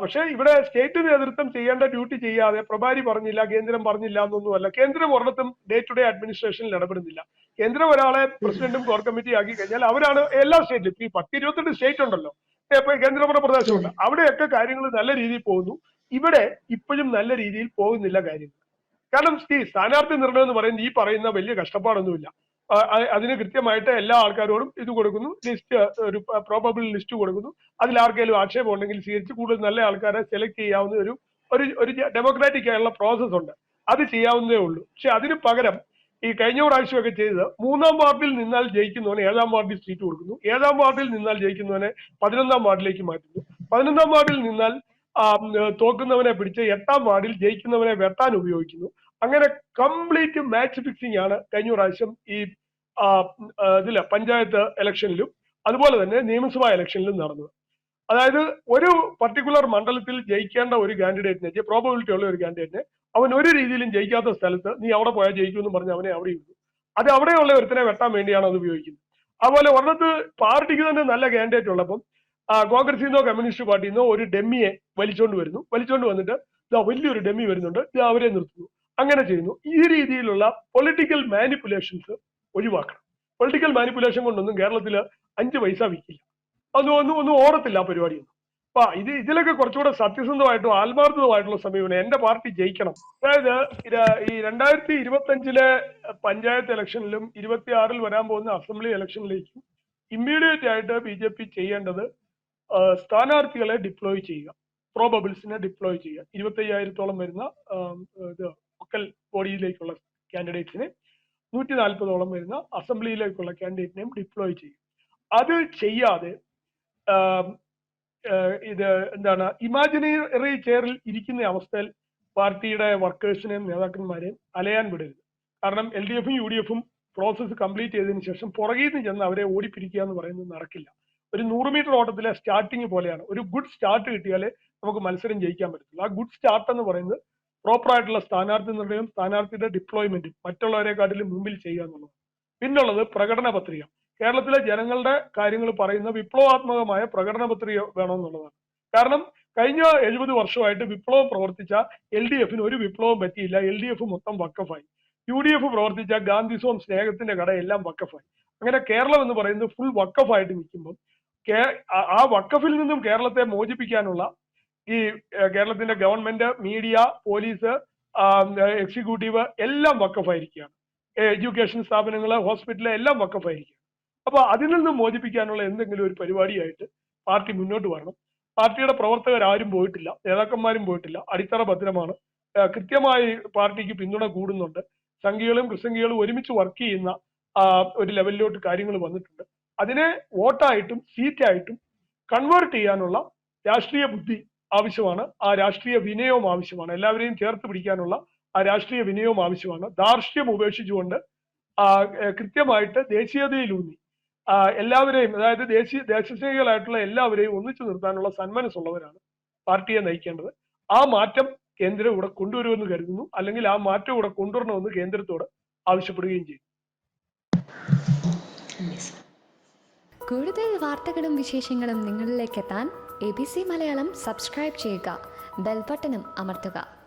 പക്ഷേ ഇവിടെ സ്റ്റേറ്റ് നേതൃത്വം ചെയ്യേണ്ട ഡ്യൂട്ടി ചെയ്യാതെ പ്രഭാരി പറഞ്ഞില്ല കേന്ദ്രം പറഞ്ഞില്ല എന്നൊന്നുമല്ല. കേന്ദ്രം ഒരിടത്തും ഡേ ടു ഡേ അഡ്മിനിസ്ട്രേഷനിൽ ഇടപെടുന്നില്ല. കേന്ദ്രം ഒരാളെ പ്രസിഡന്റും കോർ കമ്മിറ്റി ആക്കി കഴിഞ്ഞാൽ അവരാണ് എല്ലാ സ്റ്റേറ്റിലും ഈ പത്ത് ഇരുപത്തെട്ട് സ്റ്റേറ്റ് ഉണ്ടല്ലോ. കേന്ദ്രഭരണ പ്രദേശമുണ്ട്. അവിടെയൊക്കെ കാര്യങ്ങൾ നല്ല രീതിയിൽ പോകുന്നു. ഇവിടെ ഇപ്പോഴും നല്ല രീതിയിൽ പോകുന്നില്ല കാര്യങ്ങൾ. കാരണം ഈ സ്ഥാനാർത്ഥി നിർണയം എന്ന് പറയുന്നത് ഈ പറയുന്ന വലിയ കഷ്ടപ്പാടൊന്നുമില്ല. അതിന് കൃത്യമായിട്ട് എല്ലാ ആൾക്കാരോടും ഇത് കൊടുക്കുന്നു. ലിസ്റ്റ് ഒരു പ്രോബബിൾ ലിസ്റ്റ് കൊടുക്കുന്നു. അതിൽ ആർക്കെങ്കിലും ആക്ഷേപം ഉണ്ടെങ്കിൽ സ്വീകരിച്ച് കൂടുതൽ നല്ല ആൾക്കാരെ സെലക്ട് ചെയ്യാവുന്ന ഒരു ഒരു ഡെമോക്രാറ്റിക് ആയുള്ള പ്രോസസ് ഉണ്ട്. അത് ചെയ്യാവുന്നതേ ഉള്ളൂ. പക്ഷെ അതിന് പകരം ഈ കഴിഞ്ഞ പ്രാവശ്യമൊക്കെ ചെയ്തത് മൂന്നാം വാർഡിൽ നിന്നാൽ ജയിക്കുന്നവനെ ഏഴാം വാർഡിൽ സീറ്റ് കൊടുക്കുന്നു. ഏഴാം വാർഡിൽ നിന്നാൽ ജയിക്കുന്നവനെ പതിനൊന്നാം വാർഡിലേക്ക് മാറ്റുന്നു. പതിനൊന്നാം വാർഡിൽ നിന്നാൽ തോക്കുന്നവനെ പിടിച്ച് എട്ടാം വാർഡിൽ ജയിക്കുന്നവനെ വെട്ടാൻ ഉപയോഗിക്കുന്നു. അങ്ങനെ കംപ്ലീറ്റ് മാച്ച് ഫിക്സിംഗ് ആണ് കഴിഞ്ഞ പ്രാവശ്യം ഈ ഇതില്ല ഇതിൽ പഞ്ചായത്ത് ഇലക്ഷനിലും അതുപോലെ തന്നെ നിയമസഭാ ഇലക്ഷനിലും നടന്നത്. അതായത് ഒരു പർട്ടിക്കുലർ മണ്ഡലത്തിൽ ജയിക്കേണ്ട ഒരു കാൻഡിഡേറ്റിനെ പ്രോബബിലിറ്റി ഉള്ള ഒരു കാൻഡിഡേറ്റിനെ അവൻ ഒരു രീതിയിലും ജയിക്കാത്ത സ്ഥലത്ത് നീ അവിടെ പോയാൽ ജയിക്കും എന്ന് പറഞ്ഞ് അവനെ അവിടെ ഇരുന്നു. അത് അവിടെയുള്ള ഒരുത്തനെ വെട്ടാൻ വേണ്ടിയാണ് അത് ഉപയോഗിക്കുന്നത്. അതുപോലെ ഒരിടത്ത് പാർട്ടിക്ക് തന്നെ നല്ല കാൻഡിഡേറ്റ് ഉള്ളപ്പം കോൺഗ്രസിൽ നിന്നോ കമ്മ്യൂണിസ്റ്റ് പാർട്ടിയിൽ നിന്നോ ഒരു ഡെമ്മിയെ വലിച്ചോണ്ട് വരുന്നു. വലിച്ചോണ്ട് വന്നിട്ട് ഇതാ വലിയൊരു ഡെമ്മി വരുന്നുണ്ട്. ഇത് അവരെ നിർത്തുന്നു. അങ്ങനെ ചെയ്യുന്നു. ഈ രീതിയിലുള്ള പൊളിറ്റിക്കൽ മാനിപ്പുലേഷൻസ് ഒഴിവാക്കണം. പൊളിറ്റിക്കൽ മാനിപ്പുലേഷൻ കൊണ്ടൊന്നും കേരളത്തിൽ അഞ്ച് പൈസ വിൽക്കില്ല. അതൊന്നും ഒന്നും ഓടത്തില്ല ആ പരിപാടിയൊന്നും. അപ്പൊ ഇത് ഇതിലൊക്കെ കുറച്ചുകൂടെ സത്യസന്ധമായിട്ടും ആത്മാർത്ഥമായിട്ടുള്ള സമീപനം എന്റെ പാർട്ടി ജയിക്കണം. അതായത് ഈ രണ്ടായിരത്തി ഇരുപത്തി അഞ്ചിലെ പഞ്ചായത്ത് ഇലക്ഷനിലും ഇരുപത്തി ആറിൽ വരാൻ പോകുന്ന അസംബ്ലി ഇലക്ഷനിലേക്കും ഇമ്മീഡിയറ്റ് ആയിട്ട് ബി ജെ പി ചെയ്യേണ്ടത് സ്ഥാനാർത്ഥികളെ ഡിപ്ലോയ് ചെയ്യുക. പ്രോബബിൾസിനെ ഡിപ്ലോയ് ചെയ്യുക. ഇരുപത്തി അയ്യായിരത്തോളം വരുന്ന ഇത് ലോക്കൽ ബോഡിയിലേക്കുള്ള കാൻഡിഡേറ്റ്സിനെ നൂറ്റി നാൽപ്പതോളം വരുന്ന അസംബ്ലിയിലേക്കുള്ള കാൻഡിഡേറ്റിനെയും ഡിപ്ലോയ് ചെയ്യും അത് ചെയ്യാതെ ഇത് എന്താണ് ഇമാജിനറി ചെയറിൽ ഇരിക്കുന്ന അവസ്ഥയിൽ പാർട്ടിയുടെ വർക്കേഴ്സിനെയും നേതാക്കന്മാരെയും അലയാൻ വിടരുത്. കാരണം എൽ ഡി എഫും യു ഡി എഫും പ്രോസസ്സ് കംപ്ലീറ്റ് ചെയ്തതിനു ശേഷം പുറകിൽ നിന്ന് ചെന്ന് അവരെ ഓടിപ്പിരിക്കുക എന്ന് പറയുന്നത് നടക്കില്ല. ഒരു നൂറ് മീറ്റർ ഓട്ടത്തിലെ സ്റ്റാർട്ടിങ് പോലെയാണ്. ഒരു ഗുഡ് സ്റ്റാർട്ട് കിട്ടിയാലേ നമുക്ക് മത്സരം ജയിക്കാൻ പറ്റത്തുള്ളൂ. ആ ഗുഡ് സ്റ്റാർട്ട് എന്ന് പറയുന്നത് പ്രോപ്പർ ആയിട്ടുള്ള സ്ഥാനാർത്ഥി നിർണയം സ്ഥാനാർത്ഥിയുടെ ഡിപ്ലോയ്മെന്റും മറ്റുള്ളവരെക്കാട്ടിലും മുമ്പിൽ ചെയ്യുക എന്നുള്ളത് പിന്നുള്ളത് പ്രകടന പത്രിക. കേരളത്തിലെ ജനങ്ങളുടെ കാര്യങ്ങൾ പറയുന്ന വിപ്ലവാത്മകമായ പ്രകടന പത്രിക വേണമെന്നുള്ളതാണ്. കാരണം കഴിഞ്ഞ എഴുപത് വർഷമായിട്ട് വിപ്ലവം പ്രവർത്തിച്ച എൽ ഡി എഫിന് ഒരു വിപ്ലവം പറ്റിയില്ല. എൽ ഡി എഫ് മൊത്തം വക്കഫായി യു ഡി എഫ് പ്രവർത്തിച്ച ഗാന്ധിസവും സ്നേഹത്തിന്റെ കട എല്ലാം വക്കഫായി അങ്ങനെ കേരളം എന്ന് പറയുന്നത് ഫുൾ വക്കഫായിട്ട് നിൽക്കുമ്പോൾ ആ- വക്കഫിൽ നിന്നും കേരളത്തെ മോചിപ്പിക്കാനുള്ള ഈ കേരളത്തിന്റെ ഗവൺമെന്റ് മീഡിയ പോലീസ് എക്സിക്യൂട്ടീവ് എല്ലാം വക്കഫായിരിക്കുകയാണ് എഡ്യൂക്കേഷൻ സ്ഥാപനങ്ങൾ ഹോസ്പിറ്റൽ എല്ലാം വക്കഫായിരിക്കുകയാണ് അപ്പൊ അതിൽ നിന്ന് മോചിപ്പിക്കാനുള്ള എന്തെങ്കിലും ഒരു പരിപാടിയായിട്ട് പാർട്ടി മുന്നോട്ട് വരണം. പാർട്ടിയുടെ പ്രവർത്തകർ ആരും പോയിട്ടില്ല നേതാക്കന്മാരും പോയിട്ടില്ല അടിത്തറ ഭദ്രമാണ്. കൃത്യമായി പാർട്ടിക്ക് പിന്തുണ കൂടുന്നുണ്ട്. സംഘികളും ക്രിസംഘികളും ഒരുമിച്ച് വർക്ക് ചെയ്യുന്ന ഒരു ലെവലിലോട്ട് കാര്യങ്ങൾ വന്നിട്ടുണ്ട്. അതിനെ വോട്ടായിട്ടും സീറ്റായിട്ടും കൺവേർട്ട് ചെയ്യാനുള്ള രാഷ്ട്രീയ ബുദ്ധി ആവശ്യമാണ്. ആ രാഷ്ട്രീയ വിനയവും ആവശ്യമാണ്. എല്ലാവരെയും ചേർത്ത് പിടിക്കാനുള്ള ആ രാഷ്ട്രീയ വിനയവും ആവശ്യമാണ്. ദാർഷ്ട്യം ഉപേക്ഷിച്ചുകൊണ്ട് കൃത്യമായിട്ട് ദേശീയതയിലൂന്നി എല്ലാവരെയും അതായത് ദേശീയ ദേശസ്നേഹികളായിട്ടുള്ള എല്ലാവരെയും ഒന്നിച്ചു നിർത്താനുള്ള സന്മനസ്സുള്ളവരാണ് പാർട്ടിയെ നയിക്കേണ്ടത്. ആ മാറ്റം കേന്ദ്രം ഇവിടെ കൊണ്ടുവരുമെന്ന് കരുതുന്നു. അല്ലെങ്കിൽ ആ മാറ്റം ഇവിടെ കൊണ്ടുവരണമെന്ന് കേന്ദ്രത്തോട് ആവശ്യപ്പെടുകയും ചെയ്യും. കൂടുതൽ വാർത്തകളും വിശേഷങ്ങളും നിങ്ങളിലേക്ക് എത്താൻ A B C Malayalam subscribe ചെയ്യുക. ബെൽബട്ടനും അമർത്തുക.